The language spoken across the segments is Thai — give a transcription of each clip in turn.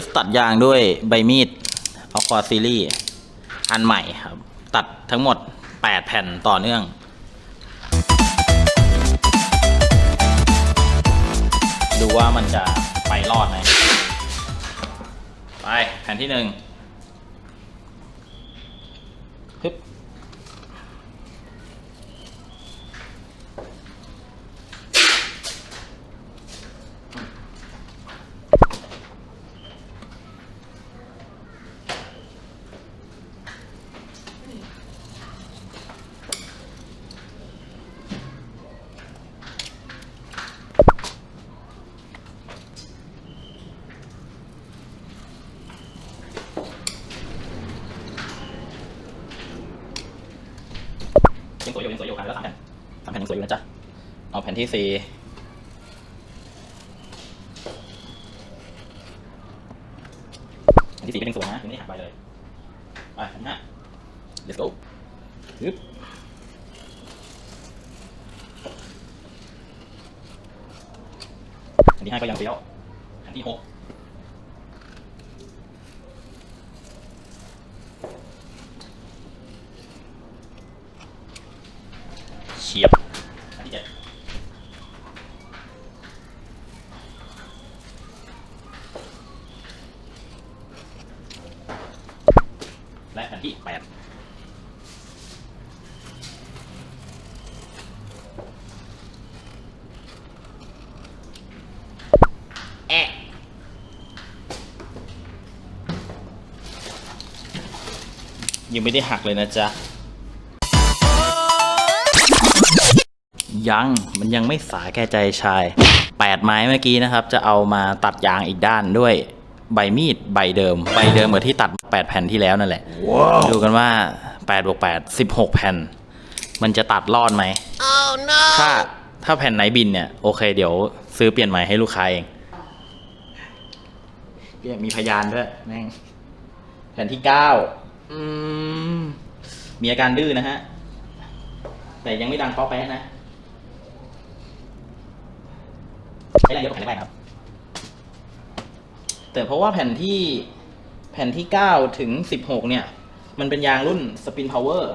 สตัดยางด้วยใบมีดอควาซีรีส์อันใหม่ครับ ตัดทั้งหมด 8 แผ่นต่อเนื่อง ดูว่ามันจะไปรอดไหมไป แผ่นที่หนึ่งฮึบ อยู่ยังสวยอยู่ขายไปแล้วสามแผ่นสามแผ่นยังสวยอยู่นะจ๊ะ เอาแผ่นที่สี่แผ่นที่สี่ก็ยังสวยนะยังไม่ได้หักไปเลยไปแผ่นห้า let's go ฮึบแผ่นที่ห้าก็ยังเฟี้ยวแผ่นที่หก เฉียบแผ่นที่เจ็ดและแผ่นที่แปดแอะยังไม่ได้หักเลยนะจ๊ะ ยังมันยังไม่สาแก่ใจชายแปดไม้เมื่อกี้นะครับ จะเอามาตัดยางอีกด้านด้วยใบมีดใบเดิม ใบเดิมเหมือนที่ตัด 8 แผ่นที่แล้วนั่นแหละดูกันว่า8บวก8 16 แผ่น มันจะตัดรอดไหมถ้าถ้าแผ่นไหนบินเนี่ย โอเคเดี๋ยวซื้อเปลี่ยนใหม่ให้ลูกค้าเองเนี่ยมีพยานด้วยแม่งแผ่นที่เก้าอืมมีอาการดื้อนะฮะ แต่ยังไม่ดังป๊อปแป๊ะนะ ใช้แรงเยอะกว่าแผ่นแรกครับ แต่เพราะว่าแผ่นที่แผ่นที่เก้าถึงสิบหกเนี่ย มันเป็นยางรุ่นสปินพาวเวอร์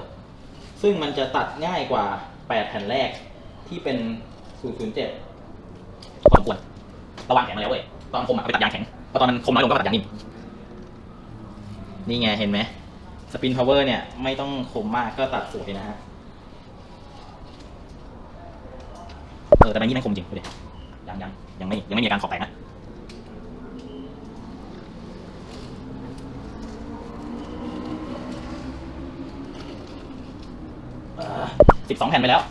ซึ่งมันจะตัดง่ายกว่า 8 แผ่นแรกที่เป็น 007พอสมควรระวังแข็งมาแล้วเว้ย ตอนคมอะไปตัดยางแข็งพอตอนมันคมน้อยลงก็ตัดยางนิ่มนี่ไงเห็นไหมสปินพาวเวอร์เนี่ย ไม่ต้องคมมากก็ตัดสวยนะฮะ เออ แต่ใบนี้แม่คมจริงดูดิยั งยังยังไม่ยังไม่มีอาการขอบแตกนะสิบสองแผ่นไปแล้ว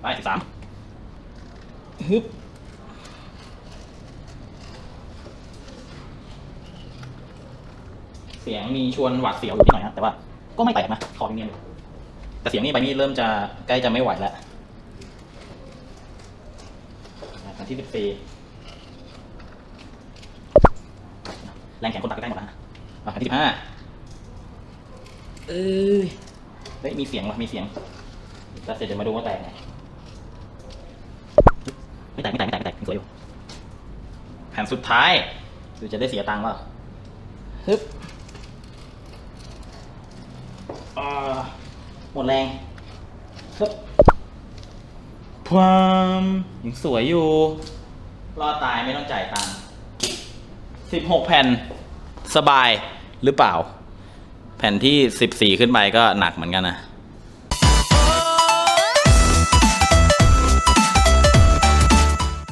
ไปสิบสามฮึบเสียงมีชวนหวาดเสียวอยู่นิดหน่อยนะแต่ว่าก็ไม่แตกนะคอเนียนอยู่แต่เสียงนี้ใบนี้เริ่มจะใกล้จะไม่ไหวแล้ว อะแผ่นที่สิบสี่แรงแข็งคนตัดก็ได้หมดแล้วนะอะแผ่นที่สิบห้าเอ้ยเฮ้ยมีเสียงว่ะมีเสียงแต่เสร็จเดี๋ยวมาดูว่าแตกไงไม่แตกไม่แตกไม่แตกไม่แตกยังสวยอยู่แผ่นสุดท้ายดูจะได้เสียตังค์เปล่าฮึบอ่าหมดแรงฮึบ ความยังสวยอยู่ รอดตายไม่ต้องจ่ายตังค์สิบหกแผ่นสบายหรือเปล่า แผ่นที่สิบสี่ขึ้นไปก็หนักเหมือนกันนะ